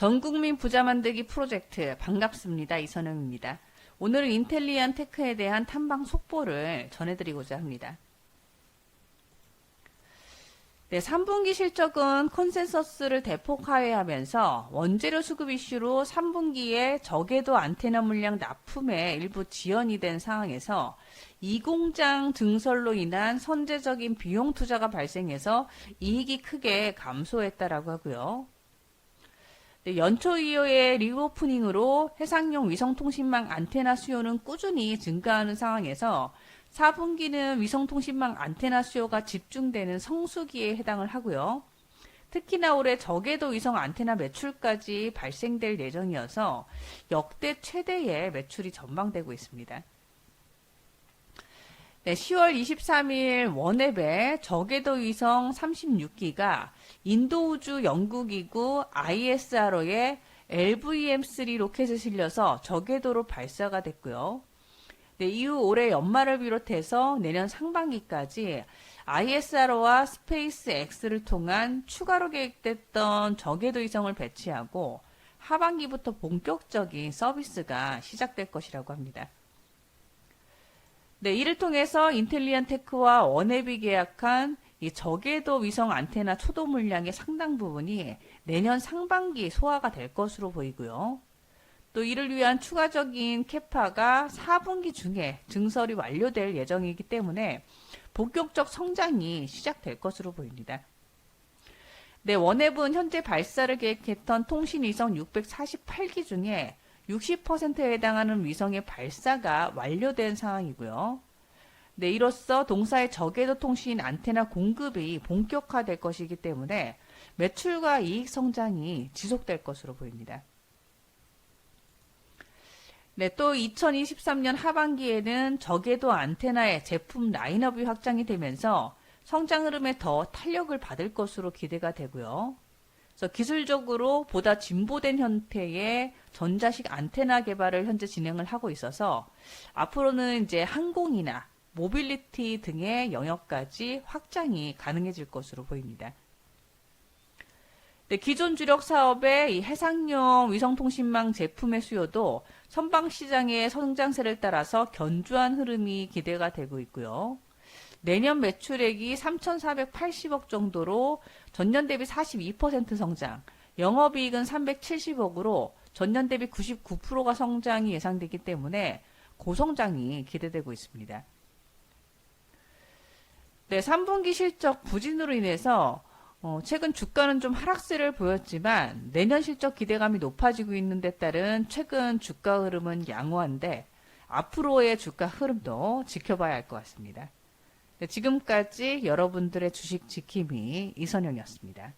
전국민 부자 만들기 프로젝트 반갑습니다. 이선영입니다. 오늘은 인텔리안 테크에 대한 탐방 속보를 전해드리고자 합니다. 네, 3분기 실적은 컨센서스를 대폭 하회하면서 원재료 수급 이슈로 3분기에 저궤도 안테나 물량 납품에 일부 지연이 된 상황에서 이 공장 증설로 인한 선제적인 비용 투자가 발생해서 이익이 크게 감소했다라고 하고요. 네, 연초 이후의 리오프닝으로 해상용 위성통신망 안테나 수요는 꾸준히 증가하는 상황에서 4분기는 위성통신망 안테나 수요가 집중되는 성수기에 해당을 하고요. 특히나 올해 저궤도 위성 안테나 매출까지 발생될 예정이어서 역대 최대의 매출이 전망되고 있습니다. 네, 10월 23일 원앱에 저궤도 위성 36기가 인도우주 연구기구 ISRO에 LVM3 로켓을 실려서 저궤도로 발사가 됐고요. 네, 이후 올해 연말을 비롯해서 내년 상반기까지 ISRO와 스페이스 X를 통한 추가로 계획됐던 저궤도 위성을 배치하고 하반기부터 본격적인 서비스가 시작될 것이라고 합니다. 네, 이를 통해서 인텔리안 테크와 원앱이 계약한 이 저궤도 위성 안테나 초도 물량의 상당 부분이 내년 상반기 소화가 될 것으로 보이고요. 또 이를 위한 추가적인 캐파가 4분기 중에 증설이 완료될 예정이기 때문에 본격적 성장이 시작될 것으로 보입니다. 네, 원앱은 현재 발사를 계획했던 통신위성 648기 중에 60%에 해당하는 위성의 발사가 완료된 상황이고요. 네, 이로써 동사의 저궤도 통신 안테나 공급이 본격화될 것이기 때문에 매출과 이익 성장이 지속될 것으로 보입니다. 네, 또 2023년 하반기에는 저궤도 안테나의 제품 라인업이 확장이 되면서 성장 흐름에 더 탄력을 받을 것으로 기대가 되고요. 그래서 기술적으로 보다 진보된 형태의 전자식 안테나 개발을 현재 진행을 하고 있어서 앞으로는 이제 항공이나 모빌리티 등의 영역까지 확장이 가능해질 것으로 보입니다. 네, 기존 주력 사업의 이 해상용 위성통신망 제품의 수요도 선방 시장의 성장세를 따라서 견조한 흐름이 기대가 되고 있고요. 내년 매출액이 3,480억 정도로 전년 대비 42% 성장, 영업이익은 370억으로 전년 대비 99%가 성장이 예상되기 때문에 고성장이 기대되고 있습니다. 네, 3분기 실적 부진으로 인해서 어, 최근 주가는 좀 하락세를 보였지만 내년 실적 기대감이 높아지고 있는 데 따른 최근 주가 흐름은 양호한데 앞으로의 주가 흐름도 지켜봐야 할 것 같습니다. 네, 지금까지 여러분들의 주식 지킴이 이선영이었습니다.